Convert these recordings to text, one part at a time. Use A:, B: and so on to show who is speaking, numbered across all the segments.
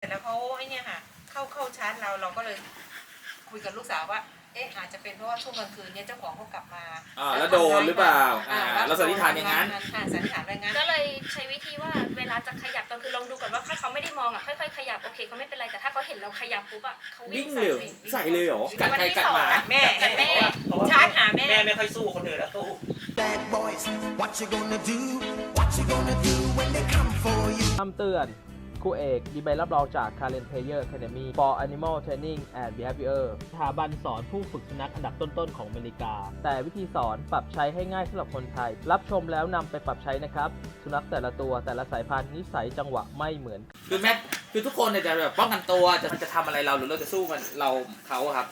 A: เสร็จแล้วเขาไอ้เนี่ยค่ะ เข้าเข้าชาร์จเราเราก็เลยคุยกับลูกสาวว่า เอ๊ะอาจจะเป็นเพราะว่าช่วงกลางคืนเนี่ยเจ้าของเขากลับมา
B: อ่าแล้วโดนหรือเปล่าอ่า
A: แล้
B: เราสันนิษฐานอย่างนั้น
A: อ่าสันนิษฐานว่าอย่างนั้น
C: ก็เลยใช้วิธีว่าเวลาจะขยับก็คือลองดูก่อนว่าถ้าเขาไม่ได้มองอะค่อยๆขยับโอเคเขาไม่เป็นไรแต่ถ้าเขาเห็นเราขยับปุ๊บอะเขาวิ่
B: วิ่
C: ง
B: ง
C: ใส่
B: เลย
C: เลย
B: ใส่เลยเหรอกัด
C: วัน
B: ใคร
C: ที่
B: กัด
C: สอง
B: หมา
C: อะ
A: แม่
C: แต่แม่
A: ชาร์จหาแม่
D: แม่ไม่ค่อยสู้คนอื่นแล้วสู้
E: Bad boys, what you gonna do? What you gonna do when they come for you?
F: คำเตือน ครูเอกมีใบรับรองจาก Karen Player Academy for Animal Training and Behavior สถาบันสอนผู้ฝึกสุนัขอันดับต้นๆของอเมริกา แต่วิธีสอนปรับใช้ให้ง่ายสำหรับคนไทย รับชมแล้วนำไปปรับใช้นะครับ สุนัขแต่ละตัวแต่ละสายพันธุ์นิสัยจังหวะไม่เหมือน
B: คือแม่คือทุกคนเนี่ยจะแบบป้องกันตัวจะจะทำอะไรเราหรือเราจะสู้มันเราเขาอะครับ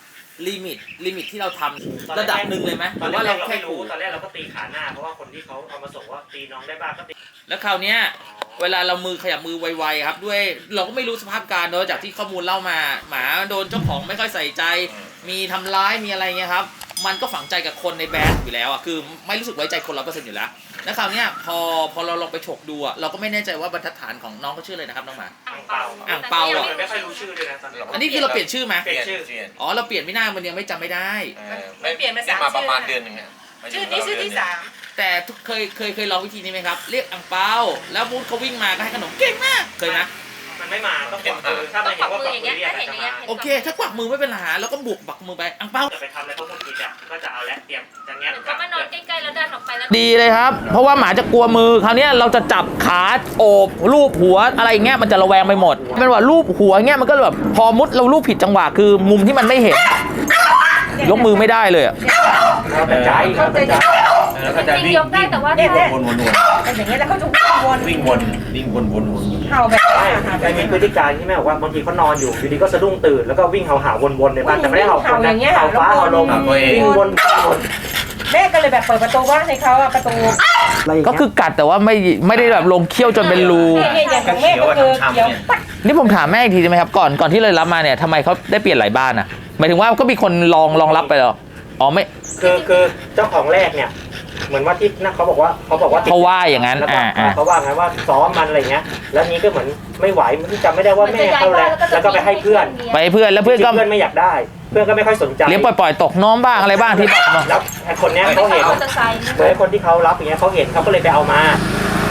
B: ลิมิตลิมิตที่เราทำระดับหนึ่งเลยไหมห
D: ตอ
B: รื
D: น
B: อ
D: แร
B: ว่ากเรา
D: เรา
B: แค่
D: ไม่รู้
B: ขู่
D: ตอนแรกเราก็ตีขาหน้า เพราะว่าคนที่เขาเอามาส่งว่าตีน้องได้บ้างก็ตี
B: แล้วคราวเนี้ย เวลาเรามือขยับมือไวๆครับ ด้วยเราก็ไม่รู้สภาพการณ์เนอะจากที่ข้อมูลเล่ามา หมาโดนเจ้าของไม่ค่อยใส่ใจ มีทำร้ายมีอะไรเงี้ยครับ มันก็ฝังใจกับคนในแบรนด์อยู่แล้วอะคือไม่รู้สึกไว้ใจคนร้อยเปอร์เซ็นต์อยู่แล้วแล้วคราวเนี้ยพอพอเราลองไปฉกดูอะเราก็ไม่แน่ใจว่าบรรทัดฐานของน้องเขาชื่ออะไรนะครับน้องหมา
C: อ่างเปา
B: อ่างเปาอะ
D: เราไม่ค่อยรู้ชื่อเลยนะตอนนี้
B: อันนี้คือเราเปลี่ยนชื่อไหม
D: เปลี่ยนชื่อ
G: เปลี่ยน
B: อ๋อเราเปลี่ยนไม่ได้มันยังไม่จำไม่ได้
G: เออ
A: ไม่เปลี่ยนมาสาม
G: มาประมาณ
A: ชื่อ
G: เดือนหนึงอะมายู่
A: ชื่อนี้ชื่อที่สาม
B: แต่ทุกเคยเคยเคยลองวิธีนี้ไหมครับ เรียกอังเปาแล้วมูดเขาวิ่งมาก็ให้ขนมเก่งมากเคยนะ
D: มันไม่มาต้องกวักมือถ้า
C: ต้
D: มั
C: อนง
D: เห็
C: ปั
D: น
C: ก
D: ว่า
C: มื
D: ก
C: อ
D: วั
C: อกย่างเงี้ยถ้าเห็นอย่างเงี้ย
D: มือเรียกอาจจะมา
B: โอเค ถ้ากวักมือไม่เป็นปัญหาเราก็บวกปักมือไปอังเปา
D: จะไปทำอะไรเขาคงคิดอะก็จะเอาและเตรียมจะแงะ
C: เหมือนเขามานอนใกล้ๆแล้วดันออกไปแล้ว
B: ดีเลยครับ เพราะว่าหมาจะกลัวมือคราวเนี้ยเราจะจับขาโอบรูปหัวอะไรอย่างเงี้ยมันจะระแวงไปหมดเป็นว่ารูปหัวเงี้ยมันก็แบบพอมุดเรารูปผิดจังหวะคือมุมที่มันไม่เห็น ยกมือไม่ได้เลยอะ
D: เราแต่ใจเราแต่ใจ
G: แล้วก็จะ
C: จริง
G: วิ่ง
C: ๆยกได้แต่ว่า
A: เนี่ย
C: ถ้า
G: วนวนวน
A: เป็นอย่างเงี้ยแล้วเขาจะวิ่งวน
G: วิ่งวนวิ่งวนวนวน
A: เห่าแบบ
D: ใช่
A: เห่าแบ
D: แต่
A: บ
D: มีพฤติการที่แม่บอกว่าบางทีเขานอนอยู่อยู่ดีก็สะดุ้งตื่นแล้วก็วิ่งเห่าหาวนๆในบ้านแต่ไม่ได้เห่าคนนะเห่าฟ้าเห่าลมวิ่งวนวน
A: แม่ก็เลยแบบเปิดประตูบ้านให้เขาอะประตู
B: ก็คือกัดแต่ว่าไม่ไม่ได้แบบลงเขี้ยวจนเป็นรู
A: เนี่ยอย่างของแม่ก็คือเขียวปัด
B: นี่ผมถามแม่อีกทีได้ไหมครับก่อนก่อนที่เลยรับมาเนี่ยทำไมเขาได้เปลี่ยนหลายบ้านอะหมายถึงว่าก็มีคนลองลองรับไปเหรออ๋อไม่
D: คือคือเจ้าของแรกเนี่ย เหมือนว่าที่นั่นเขาบอกว่าเขาบอกว่าติด
B: เขาว่าอย่างนั้น
D: แล้วก็
B: อ่าอ่า
D: เขาว่าไงว่าซ้อมมันอะไรเงี้ย แล้วนี้ก็เหมือนไม่ไหวมันจำไม่ได้ว่าแม่เข้าแล้วแล้วก็ไปให้เพื่อน
B: ไปให้เพื่อนแล้วเพื่อนก็
D: เพื่อนไม่อยากได้ เพื่อนก็ไม่ค่อยสนใจ
B: เลี้ยงปล่อยๆตกน้องบ้างอะไรบ้างที่บอกมา
D: แล้วไอ้คนเนี้ยเขา
C: เขา
D: เห็น
C: เอาจะใส่
D: เหมือนไอ้คนที่เขารับอย่างเงี้ยเขาเห็นเขาก็เลยไปเอามา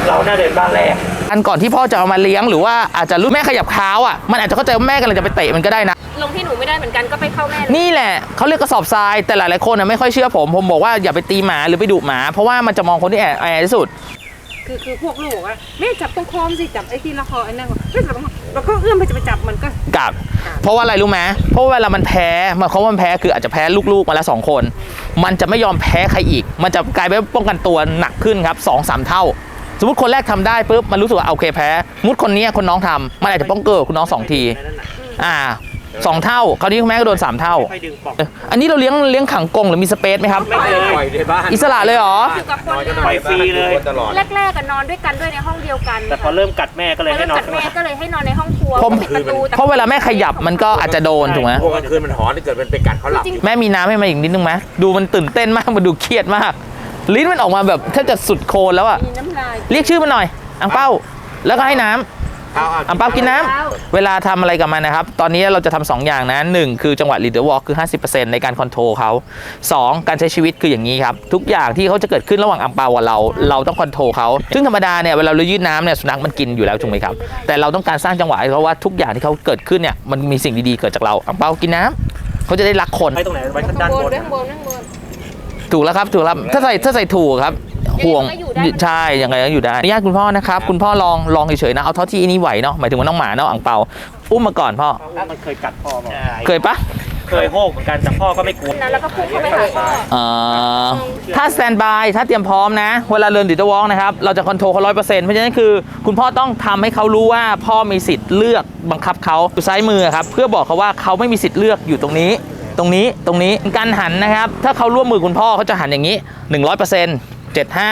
D: เราหน้าเดินบ้านแรก
B: อันก่อนที่พ่อจะเอามาเลี้ยงหรือว่าอาจจะรู้แม่ขยับเท้าอะมันอาจจะเข้าใจว่าแม่กำลังจะไปเตะมันก็ได้นะ
C: ลงที่หนูไม่ได้เหมือนกันก็ไปเข้าแม่เลย
B: นี่แหละเขาเรียกกระสอบทรายแต่หลายๆคนน่ะไม่ค่อยเชื่อผม ผมบอกว่าอย่าไปตีหมาหรือไปดุหมา เพราะว่ามันจะมองคนที่แอแอที่สุด
A: คือคือพวกลูกอะแม่จับตรงคอมสิจับไอ้ที่ละคอไอ้นั่นแม่จับตรงคอแล้วก็เอื้อมไปจะไปจับมันก็
B: กับเพราะว่าอะไรรู้ไหมเพราะว่าเวลามันแพ้มันเขาว่ามันแพ้คืออาจจะแพ้ลูกๆมาแล้วสองคน มันจะไม่ยอมแพ้ใครอีก มันจะกลายเป็นป้องกันตัวหนักขึ้นครับสองสามเท่า สมมติคนแรกทำได้ปุ๊บมันรู้สึกว่าโอเคแพ้สมมุติคนนี้คนน้องทำมันอาจจะป้องเกิดคุณน้องสองทีอ่าสองเท่าคราวนี้คุณแม่ก็โดนสามเท่า
D: ค่อยดึงปอก
B: เอออันนี้เราเลี้ยงเลี้ยงขังกรงหรือมีสเปซไหมครับ
D: ไม่เคย
G: ปล่อยในบ้าน
B: อิสระเลยเหรอ
C: อยู่กับคน
G: จะ
C: เนี่ย
D: ปล่อยฟรีเลย
G: ตลอด
C: แรกๆก็นอนด้วยกันด้วยในห้องเดียวกัน
D: แต่พอเริ่มกัดแม่ก็เลย
C: พอ
D: ให้
C: เริ่ม
D: นอน
C: กัดแม่ก็เลยให้นอนในห้องครัว
B: ผม
C: ปิดประตูแต่
B: เพราะเวลาแม่ขยับมันก็อาจจะโดนถูกไหม
G: พวกกลางคืนมันหอนถ้าเกิดมันไปกัดเขาหลับ
C: จริง
B: แม่มีน้ำให้มาอีกนิดนึงไหมดูมันตื่นเต้นมากมันดูเครียดมาก ลิ้นมันออกมาแบบแทบจะสุดโคนแล้วอะ
C: มีน้ำลาย
B: เรียกชื่อมันหน่อยอังเป้า แล้วก็ให้น้ำอังเป้ากินน้ำเวลาทำอะไรกับมันนะครับ ตอนนี้เราจะทำสองอย่างนะหนึ่งคือจังหวะ leader walk คือ 50%ในการคอนโทรลเขาสองการใช้ชีวิตคืออย่างนี้ครับ ทุกอย่างที่เขาจะเกิดขึ้นระหว่างอังเปากับเรา เราต้องคอนโทรลเขา ซึ่งธรรมดาเนี่ยเวลาเรายืดน้ำเนี่ยสุนัขมันกินอยู่แล้วถูกไหมครับ แต่เราต้องการสร้างจังหวะให้เขาว่าทุกอย่างที่เขาเกิดขึ้นเนี่ยมันมีสิ่งดีๆเกิดจากเราอังเปากินน้ำเขาจะได้รักคน
D: ไว้ตรงไหนไว้ข้างด้าน
A: ข้าง
D: บบน
A: นข้างบนข้างบน
B: ถูกแล้วครับถูกแล้วถ้าใส่ถ้าใส่ถูกครับห่วง
C: ยังไงก็อยู่ได้
B: ใช่ยังไงก็อยู่ได้อนุญาตคุณพ่อนะครับ คุณพ่อลองลองเฉยๆนะเอาเท่าที่อันนี้ไหวเนาะหมายถึงว่าน้องหมาเนาะอ่างเปาอุ้มมาก่อนพ่อ
D: มันเคยกัดพ่อมา
B: เคยปะ
D: เคยโหกเหมือนกันแต่พ่อก็ไม่กลัว
C: นั้นแล้วก็พุ่งเข้าไปหาพ่อ
B: เอ่อถ้าสแตนบายถ้าเตรียมพร้อมนะเวลาเดินดิจิตอลวอล์กนะครับเราจะคอนโทรลเขาร้อยเปอร์เซ็นต์เพราะฉะนั้นคือ คุณพ่อต้องทำให้เขารู้ว่าพ่อมีสิทธิ์เลือกบังคับเขาอยู่ซ้ายมือครับเพื่อบอกเขาว่าเขาไม่มีสิทธิ์เลือกอยู่ตรงนี้ ตรงนี้ตรงนี้การหันนะครับ ถ้าเขาร่วมมือคุณพ่อเขาจะหันอย่างนี้ 100% 75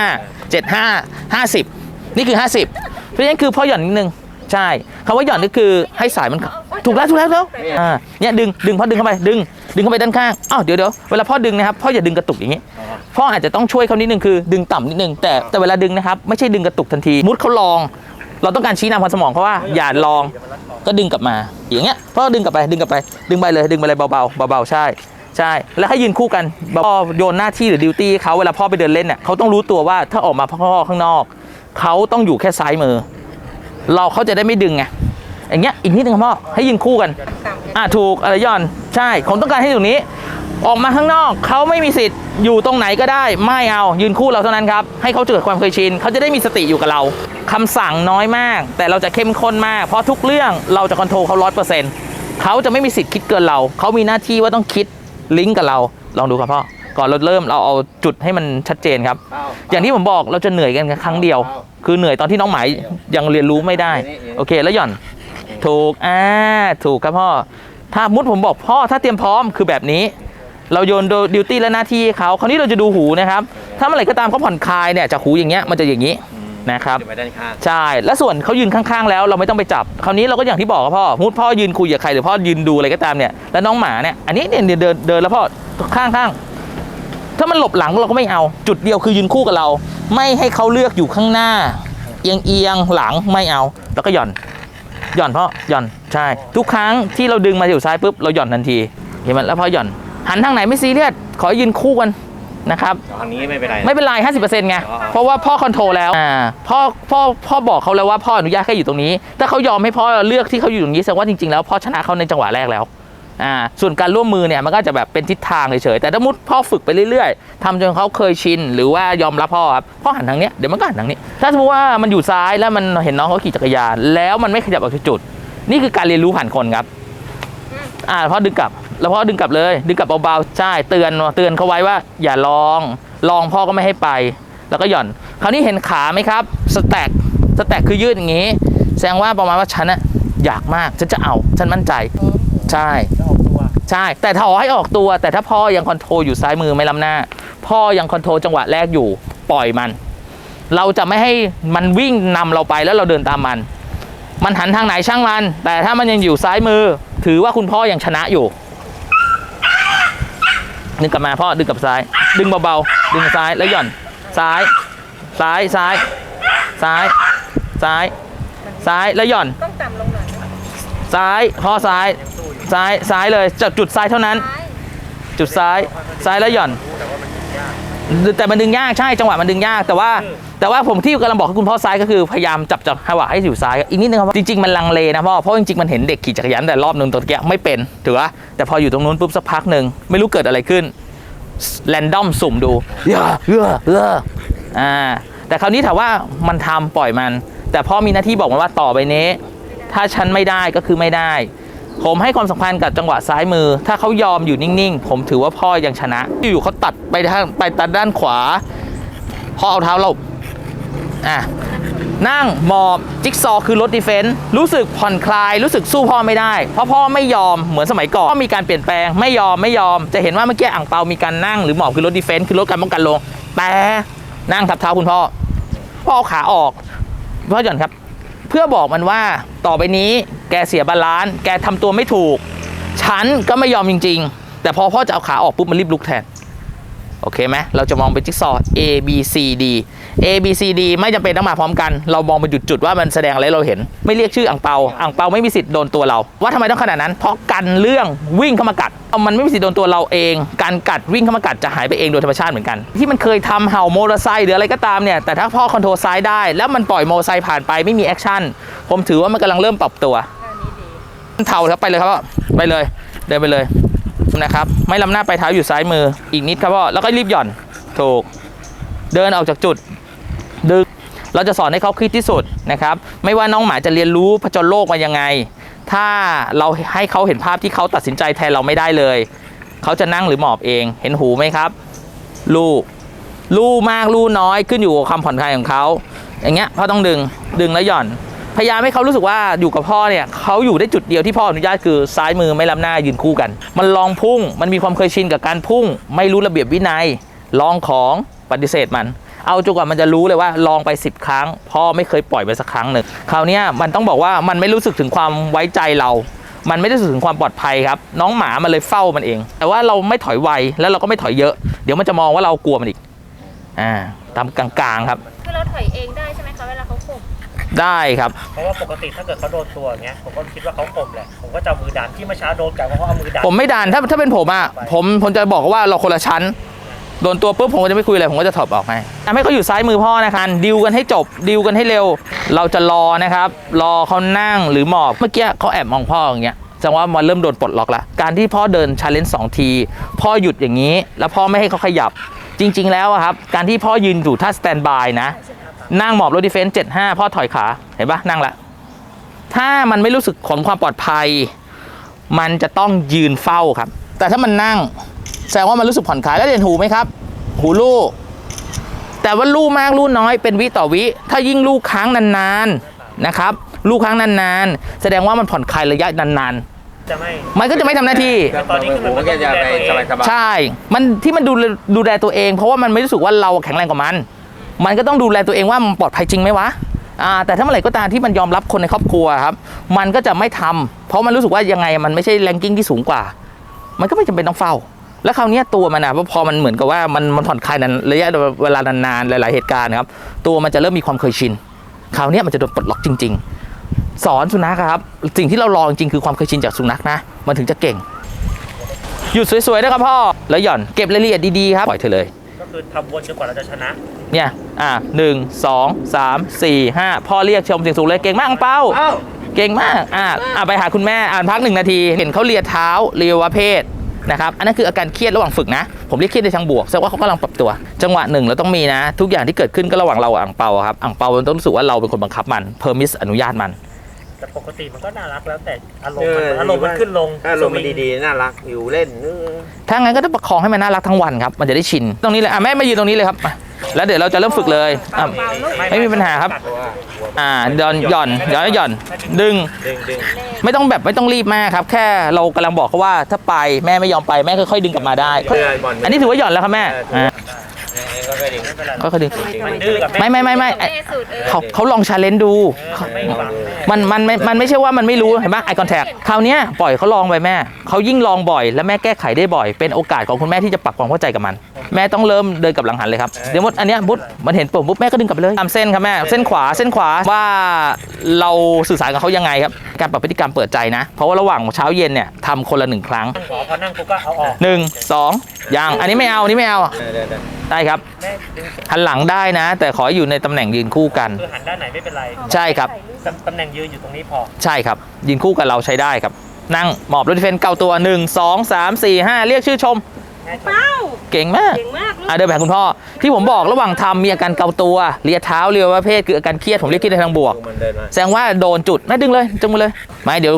B: 75 50 นี่คือ 50 เพราะฉะนั้นคือพ่อหย่อนนิดนึง ใช่คำว่าหย่อนก็คือให้สายมันถูกแล้วถูกแล้วแล้วอ่าเนี่ยดึงดึงพ่อดึงเข้าไปดึง ดึงเข้าไปด้านข้างอ้าวเดี๋ยวเดี๋ยวเวลาพ่อดึงนะครับพ่ออย่าดึงกระตุกอย่างนี้พ่ออาจจะต้องช่วยเขานิดนึงคือดึงต่ำนิดนึงแต่แต่เวลาดึงนะครับไม่ใช่ดึงกระตุกทันที มุดเขาลอง เราต้องการชี้นำความสมองเขาว่าอย่าลองก็ดึงกลับมาอย่างเงี้ยพ่อดึงกลับไปดึงกลับไปดึงไปเลยดึงไปเลยเบาๆเบาๆใช่ใช่ แล้วให้ยืนคู่กันพ่อโยนหน้าที่หรือดิวตี้เขาเวลาพ่อไปเดินเล่นเนี่ยเขาต้องรู้ตัวว่าถ้าออกมาพ่อข้างนอกเขาต้องอยู่แค่ซ้ายมือ เราเขาจะได้ไม่ดึงไงอย่างเงี้ยอีกนิดนึงครับพ่อให้ยืนคู่กันอะถูกอะไรย่อนใช่ผมต้องการให้ตรงนี้ ออกมาข้างนอกเขาไม่มีสิทธิ์อยู่ตรงไหนก็ได้ไม่เอายืนคู่เราเท่านั้นครับให้เขาเกิดความเคยชินเขาจะได้มีสติอยู่กับเราคำสั่งน้อยมาก แต่เราจะเข้มข้นมาก เพราะทุกเรื่องเราจะคอนโทรลเขาร้อยเปอร์เซ็นต์เขาจะไม่มีสิทธิ์คิดเกินเราเขามีหน้าที่ว่าต้องคิดลิงก์กับเราลองดูครับพ่อก่อนเราเริ่มเราเอาจุดให้มันชัดเจนครับ อย่างที่ผมบอกเราจะเหนื่อยกันครั้งเดียว คือเหนื่อยตอนที่น้องหมายยังเรียนรู้ไม่ได้ โอเค แล้วหย่อน ถูกอ่าถูกครับพ่อ ถ้ามุดผมบอกพ่อถ้าเตรียมพร้อมคือแบบนี้ เราโยนดิวตี้และหน้าที่ให้เขาคราวนี้เราจะดูหูนะครับ ถ้าเมื่อไหร่ก็ตามเขาผ่อนคลายเนี่ยจากหูอย่างเงี้ยมันจะอย่างนี้นะครับ
G: จะไปด้านข้าง
B: ใช่ แล้วส่วนเขายืนข้างๆ แล้วเราไม่ต้องไปจับ คราวนี้เราก็อย่างที่บอกครับพ่อมุดพ่อยืนคุยกับใครหรือพ่อยืนดูอะไรก็ตามเนี่ยแล้วน้องหมาเนี่ยอันนี้เนี่ยเดินเดินแล้วพ่อข้างๆ ถ้ามันหลบหลังเราก็ไม่เอา จุดเดียวคือยืนคู่กับเรา ไม่ให้เขาเลือกอยู่ข้างหน้า เอียงเอียงหลังไม่เอา แล้วก็หย่อนหย่อนพ่อหย่อนใช่ ทุกครั้งที่เราดึงมาอยู่ซ้ายปุ๊บเราหย่อนทันทีเห็นไหมแล้วพอหย่อน หันทางไหนไม่ซีเรียสขอให้ยืนคู่กันนะครับ
G: ทางนี้ไม่เป็นไร
B: ไม่เป็นไร50%ไง
G: อ๋อ
B: เพราะว่าพ่อคอนโทรลแล้วอ่าพ่อพ่อพ่อบอกเขาแล้วว่าพ่ออนุญาตแค่อยู่ตรงนี้ ถ้าเขายอมให้พ่อเลือกที่เขาอยู่ตรงนี้แสดงว่าจริงๆแล้วพ่อชนะเขาในจังหวะแรกแล้วอ่าส่วนการร่วมมือเนี่ยมันก็จะแบบเป็นทิศทางเฉยๆแต่ถ้ามุดพ่อฝึกไปเรื่อยๆทำจนเขาเคยชินหรือว่ายอมรับพ่อครับพ่อหันทางเนี้ยเดี๋ยวมันก็หันทางนี้ ถ้าสมมติว่ามันอยู่ซ้ายแล้วมันเห็นน้องเขาขี่จักรยาน แล้วมันไม่ขยับออกจากจุด นี่คือการเรียนรู้ผ่านคนครับอ่าพ่อดึงกลับ แล้วพ่อดึงกลับเลย ดึงกลับเบาๆใช่เตือนเตือนเขาไว้ว่า อย่าลอง ลองพ่อก็ไม่ให้ไป แล้วก็หย่อน คราวนี้เห็นขาไหมครับสแต็กสแต็กคือยืดอย่างนี้ แสดงว่าประมาณว่าฉันอะอยากมากฉันจะเอาฉันมั่นใจ ใช่ใช่ แต่ถ้าขอให้ออกตัว แต่ถ้าพ่อยังคอนโทรลอยู่ซ้ายมือไม่ล้ำหน้า พ่อยังคอนโทรลจังหวะแรกอยู่ปล่อยมัน เราจะไม่ให้มันวิ่งนำเราไปแล้วเราเดินตามมัน มันหันทางไหนช่างมัน แต่ถ้ามันยังอยู่ซ้ายมือ ถือว่าคุณพ่อยังชนะอยู่ ดึงกลับมาพ่อดึงกลับซ้าย ดึงเบาๆดึงซ้ายแล้วหย่อนซ้าย ซ้ายซ้าย ซ้าย ซ้าย ซ้ายแล้วหย่อน
A: ต้องต่ำลงหน่อยนะ
B: ซ้ายพ่อซ้าย ซ้ายซ้ายเลยจากจุดซ้ายเท่านั้น จุดซ้ายซ้ายแล้วหย่อน แต่มันดึงยากใช่จังหวะมันดึงยาก แต่ว่า แต่ว่าผมที่กำลังบอกให้คุณพ่อซ้ายก็คือพยายามจับจับจังหวะให้อยู่ซ้ายอีกนิดนึงครับจริงๆมันลังเลนะพ่อเพราะจริงๆมันเห็นเด็กขี่จักรยานแต่รอบนึงตัวเกี้ยไม่เป็นถือว่าแต่พออยู่ตรงนู้นปุ๊บสักพักหนึ่งไม่รู้เกิดอะไรขึ้นแรนดอมสุ่มดูเยอะเยอะเยอะอ่าแต่คราวนี้ถามว่ามันทำปล่อยมัน แต่พ่อมีหน้าที่บอกมันว่าต่อไปนี้ ถ้าฉันไม่ได้ก็คือไม่ได้ ผมให้ความสำคัญกับจังหวะซ้ายมือ ถ้าเขายอมอยู่นิ่งๆ ผมถือว่าพ่อยังชนะ อยู่เขาตัดไปทางไปตัดด้านขวา พ่อเอาเท้าหลบอะนั่งหมอบจิ๊กซอคือรถดีเฟนต์รู้สึกผ่อนคลายรู้สึกสู้พ่อไม่ได้ เพราะพ่อไม่ยอมเหมือนสมัยก่อนพ่อมีการเปลี่ยนแปลงไม่ยอมไม่ยอม จะเห็นว่าเมื่อกี้อ่างเปามีการนั่งหรือหมอบคือรถดีเฟนต์คือลดการป้องกันลง แต่นั่งทับเท้าคุณพ่อ พ่อเอาขาออกพ่อหย่อนครับ เพื่อบอกมันว่าต่อไปนี้ แกเสียบาลานซ์แกทำตัวไม่ถูก ฉันก็ไม่ยอมจริง ๆ แต่พอพ่อจะเอาขาออกปุ๊บมันรีบลุกแทน โอเคไหมเราจะมองเป็นจิ๊กซอว์ A B C D A B C D ไม่จำเป็นต้องมาพร้อมกัน เรามองเป็นจุดๆว่ามันแสดงอะไรเราเห็น ไม่เรียกชื่ออ่างเปาอ่างเปาไม่มีสิทธิ์โดนตัวเรา ว่าทำไมต้องขนาดนั้น เพราะกันเรื่องวิ่งเข้ามากัดเอามันไม่มีสิทธิ์โดนตัวเราเอง การกัดวิ่งเข้ามากัดจะหายไปเองโดยธรรมชาติเหมือนกัน ที่มันเคยทำเห่าโมอเตอร์ไซค์หรืออะไรก็ตามเนี่ยแต่ถ้าพ่อคอนโทรลซ้ายได้ แล้วมันปล่อยโมอเตอร์ไซค์ผ่านไปไม่มีแอคชั่นผมถือว่ามันกำลังเริ่มปรับตัวเท้าครับไปเลยครับไปเลยเดินไปเลยนะครับไม่ลำหน้าไปเท้าอยู่ซ้ายมืออีกนิดครับพ่อแล้วก็รีบหย่อนถูก เดินออกจากจุด ดึงเราจะสอนให้เขาคิดที่สุดนะครับ ไม่ว่าน้องหมาจะเรียนรู้ผจญโลกมายังไง ถ้าเราให้เขาเห็นภาพที่เขาตัดสินใจแทนเราไม่ได้เลย เขาจะนั่งหรือหมอบเอง เห็นหูไหมครับ ลูกลู่มากลู่น้อยขึ้นอยู่กับความผ่อนคลายของเขา อย่างเงี้ยพ่อต้องดึงดึงแล้วหย่อน พยายามให้เขารู้สึกว่าอยู่กับพ่อเนี่ยเขาอยู่ได้จุดเดียวที่พ่ออนุญาตคือซ้ายมือไม่ล้ำหน้ายืนคู่กัน มันลองพุ่งมันมีความเคยชินกับการพุ่ง ไม่รู้ระเบียบวินัยลองของปฏิเสธมัน เอาจนกว่ามันจะรู้เลยว่าลองไป 10 ครั้งพ่อไม่เคยปล่อยไปสักครั้งหนึ่งคราวเนี้ยมันต้องบอกว่ามันไม่รู้สึกถึงความไว้ใจเรา มันไม่ได้รู้สึกถึงความปลอดภัยครับ น้องหมามันเลยเฝ้ามันเอง แต่ว่าเราไม่ถอยไวแล้วเราก็ไม่ถอยเยอะ เดี๋ยวมันจะมองว่าเรากลัวมันอีกอ่าตามกลางๆครับ
C: คือเราถอยเองได้ใช่ไหมคะเวลาเขาข่ม
B: ได้ครับ
D: เพราะว่าปกติถ้าเกิดเขาโดนตัวอย่างเงี้ยผมก็คิดว่าเขาข่มแหละผมก็จะเอามือดันที่เมื่อเช้าโดนกันเพราะเขาเอามือดัน
B: ผมไม่ดันถ้าถ้าเป็นผมอะผมผมจะบอกว่าเราคนละชั้น โดนตัวปุ๊บผมก็จะไม่คุยอะไรผมก็จะถอดออกให้ทำให้เขาอยู่ซ้ายมือพ่อนะครับดิวกันให้จบดิวกันให้เร็ว เราจะรอนะครับ รอเขานั่งหรือหมอบเมื่อกี้เขาแอบมองพ่ออย่างเงี้ยแสดงว่ามันเริ่มโดนปลดล็อกละการที่พ่อเดินชาเลนจ์สองที พ่อหยุดอย่างนี้ แล้วพ่อไม่ให้เขาขยับ จริง ๆ แล้วครับ การที่พ่อยืนอยู่ท่าสแตนบายนะ นั่งหมอบรถดิเฟนซ์เจ็ดห้าพ่อถอยขา เห็นปะนั่งละ ถ้ามันไม่รู้สึกของความปลอดภัย มันจะต้องยืนเฝ้าครับ แต่ถ้ามันนั่ง แสดงว่ามันรู้สึกผ่อนคลายแล้วเห็นหูไหมครับ หูลูกแต่ว่าลูกมากลูกน้อยเป็นวิต่อวิ ถ้ายิ่งลูกค้างนานๆนะครับลูกค้างนานๆ แสดงว่ามันผ่อนคลายระยะนาน
D: จะไม่
B: ๆมันก็จะไม่ทำหน้าที่
D: ตอนนี้คือมัน
G: ผมก็จะไปสบายสบาย
B: ใช่ มันที่มันดูแลดูแลตัวเอง เพราะว่ามันไม่รู้สึกว่าเราแข็งแรงกว่ามัน มันก็ต้องดูแลตัวเองว่ามันปลอดภัยจริงไหมวะ อ่า แต่ถ้าเมื่อไหร่ก็ตามที่มันยอมรับคนในครอบครัวครับ มันก็จะไม่ทำเพราะมันรู้สึกว่ายังไงมันไม่ใช่แรงกิ้งที่สูงกว่า มันก็ไม่จำเป็นต้องเฝ้า แล้วคราวเนี้ยตัวมันอะพอมันเหมือนกับว่ามันมันผ่อนคลายนานระยะเวลานานๆหลาย ๆเหตุการณ์ครับตัวมันจะเริ่มมีความเคยชินคราวเนี้ยมันจะโดนปลดล็อกจริง ๆ สอนสุนัขอะครับสิ่งที่เรารอจริงๆคือความเคยชินจากสุนัขนะมันถึงจะเก่งหยุดสวยๆนะครับพ่อแล้วหย่อนเก็บรายละเอียดดีๆครับปล่อยเธอเลย
D: ก็คือทำวนจนกว่าเราจะชนะ
B: เนี่ยอะหนึ่งสองสามสี่ห้าพ่อเรียกชมเสียงสูงเลยเก่งมากอังเป้าเก่งมากอะอะไปหาคุณแม่อ่านพักหนึ่งนาที เห็นเขาเลียเท้าเลียวเพศ นะครับอันนั้นคืออาการเครียดระหว่างฝึกนะ ผมเรียกเครียดในทางบวกแสดงว่าเขากำลังปรับตัว จังหวะหนึ่งเราต้องมีนะ ทุกอย่างที่เกิดขึ้นก็ระหว่างเรากับอ่างเปาครับอ่างเปามันต้องรู้สึกว่าเราเป็นคนบังคับมันเพอร์มิสอนุญาตมัน
D: แต่ปกติมันก็น่ารักแล้วแต่อารมณ์มันอารมณ์มันขึ้นลง
G: ถ้าลมมันดีๆน่ารักอยู่เล่นเออ
B: ถ้างั้นก็ต้องประคองให้มันน่ารักทั้งวันครับมันจะได้ชินตรงนี้เลยอะแม่มายืนตรงนี้เลยครับมา แล้วเดี๋ยวเราจะเริ่มฝึกเลยอะไม่มีปัญหาครับ อ่าหย่อนหย่อนหย่อนหย่อนดึง
G: ดึงดึง
B: ไม่ต้องแบบไม่ต้องรีบมากครับ แค่เรากำลังบอกเขาว่าถ้าไปแม่ไม่ยอมไปแม่ค่อยๆดึงกลับมาได้
G: เออบ่อน
B: อันนี้ถือว่าหย่อนแล้วครับแม่ อ่า
G: ก็ไม่ดึง
D: ไม่เป็นไร
B: ค่อยๆดึง
D: มันดื้อกับ
B: ไม่ไม่ไม่ไม่
C: แม่สูตรเออ
B: เขาเขาลองชาเลนจ์ดู
D: ไม่ฟัง
B: มันมันมันมันไม่ใช่ว่ามันไม่รู้เห็นไหมไอคอนแทคคราวเนี้ยปล่อยเขาลองไปแม่เขายิ่งลองบ่อย แล้วแม่แก้ไขได้บ่อย เป็นโอกาสของคุณแม่ที่จะปรับความเข้าใจกับมัน แม่ต้องเริ่มเดินกลับหลังหันเลยครับเดี๋ยวมดอันเนี้ยมุดมันเห็นปุ่มปุ๊บแม่ก็ดึงกลับไปเลยตามเส้นครับแม่เส้นขวาเส้นขวาว่าเราสื่อสารกับเขายังไงครับ การปรับพฤติกรรมเปิดใจนะ เพราะว่าระหว่างเช้าเย็นเนี่ยทำคนละหนึ่งครั้ง
D: ขอพอนั่งปุ๊บก็เอาออก
B: หนึ่งสองยังอันนี้ไม่เอาอันนี้ไม่เอา
G: เออเออเออ
B: ได้ครับ
D: แม่ดึง
B: หันหลังได้นะ แต่ขอให้อยู่ในตำแหน่งยืนคู่กัน
D: คือหันด้านไหนไม่เป็นไร
B: ใช่ครับ
D: ตำตำแหน่งยืนอยู่ตรงนี้พอ
B: ใช่ครับ ยืนคู่กับเราใช้ได้ครับ นั่งหมอบรถดิเฟนเก้าตัว 1 2 3 4 5 เรียกชื่อชม
D: แม่ชม
C: เป้า
B: เก่งมาก
C: เก่งมากลูก
B: อะเดินไปหาคุณพ่อ ที่ผมบอกระหว่างทำมีอาการเกาตัวเลียเท้าเลียว่าเพศคืออาการเครียดผมเรียกเครียดในทางบวก
G: มันเดินมา
B: แสดงว่าโดนจุดไม่ดึงเลยจงมือเลย ไม่เดี๋ยว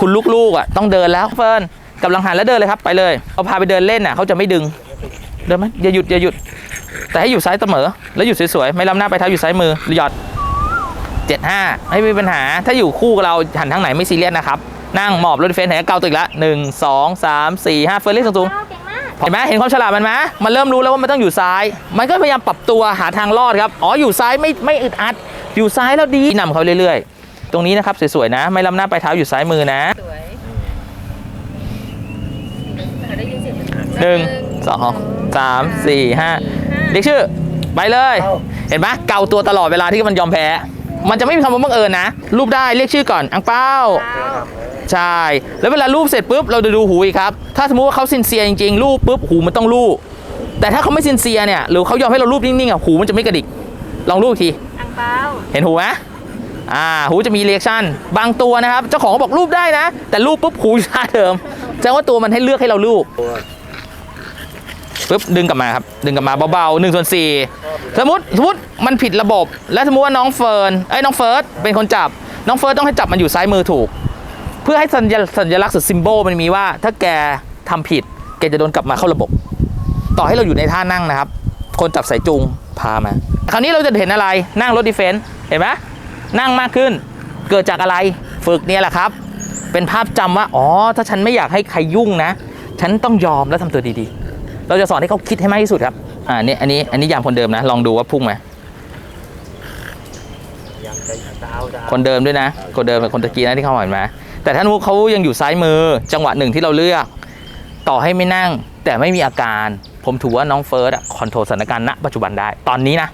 B: คุณลูกๆอะต้องเดินแล้วเฟิร์นกำลังหันแล้วเดินเลยครับไปเลยเอาพาไปเดินเล่นอะเขาจะไม่ดึง เดินไหมอย่าหยุดอย่าหยุด แต่ให้อยู่ซ้ายเสมอ แล้วอยู่สวยๆ ไม่ล้ำหน้าไปเท้าอยู่ซ้ายมือหยอดเจ็ดห้าไม่มีปัญหา ถ้าอยู่คู่กับเราหันทางไหนไม่ซีเรียสนะครับ นั่งหมอบรถดิเฟนไหนเกาตัวอีกละหนึ่งสองสามสี่ห้าเฟิร์นเล่นสูงๆ
C: เก่งมาก
B: เห็นไหมเห็นความฉลาดมันไหมมันเริ่มรู้แล้วว่ามันต้องอยู่ซ้าย มันก็พยายามปรับตัวหาทางรอดครับ อ๋อ อยู่ซ้ายไม่ไม่อึดอัด อยู่ซ้ายแล้วดีนำเขาเรื่อยๆ ตรงนี้นะครับสวยๆนะ ไม่ล้ำหน้าไปลายเท้าอยู่ซ้ายมือนะ
C: สวยเราได้ยินเสียง
B: หนึ่งสองสามสี่ห้าเรียกชื่อ ไปเลย เห็นไหมเกาตัวตลอดเวลาที่มันยอมแพ้ มันจะไม่มีคำว่าบังเอิญนะ รูปได้เรียกชื่อก่อน อังเป้า ใช่ แล้วเวลารูปเสร็จปุ๊บ เราจะดูหูอีกครับ ถ้าสมมติว่าเขาซินเซียจริงๆ รูปปุ๊บ หูมันต้องรูป แต่ถ้าเขาไม่ซินเซียเนี่ย หรือเขายอมให้เรารูปนิ่งๆอะ หูมันจะไม่กระดิก ลองรูปอีกที
C: อังเปา
B: เห็นหูไหมอ่า หูจะมีเรีแอคชั่น บางตัวนะครับ เจ้าของก็บอกรูปได้นะ แต่รูปปุ๊บหูอยู่ท่าเดิมแสดงว่าตัวมันให้เลือกให้เรารูป ปุ๊บดึงกลับมาครับดึงกลับมาเบาๆหนึ่งส่วนสี่สมมติสมมติมันผิดระบบ แล้วสมมติว่าน้องเฟิร์นไอ้น้องเฟิร์สเป็นคนจับ น้องเฟิร์สต้องให้จับมันอยู่ซ้ายมือถูก เพื่อให้สัญสัญลักษณ์หรือซิมโบลมันมีว่า ถ้าแกทำผิดแกจะโดนกลับมาเข้าระบบ ต่อให้เราอยู่ในท่านั่งนะครับ คนจับสายจูงพามาคราวนี้เราจะเห็นอะไรนั่งรถดีเฟนส์เห็นไหมนั่งมากขึ้น เกิดจากอะไรฝึกเนี่ยแหละครับ เป็นภาพจำว่าอ๋อถ้าฉันไม่อยากให้ใครยุ่งนะ ฉันต้องยอมและทำตัวดีๆ เราจะสอนให้เขาคิดให้มากที่สุดครับ อ่านี่อันนี้อันนี้ยามคนเดิมนะ ลองดูว่าพุ่งไหม
D: ยังจะดาวดาว
B: คนเดิมด้วยนะ คนเดิมเป็นคนตะกี้นะที่เขาเห็นไหมแต่ถ้านุเขายังอยู่ซ้ายมือ จังหวะหนึ่งที่เราเลือก ต่อให้ไม่นั่งแต่ไม่มีอาการ ผมถือว่าน้องเฟิร์สอะคอนโทรลสถานการณ์ณปัจจุบันได้ ตอนนี้นะ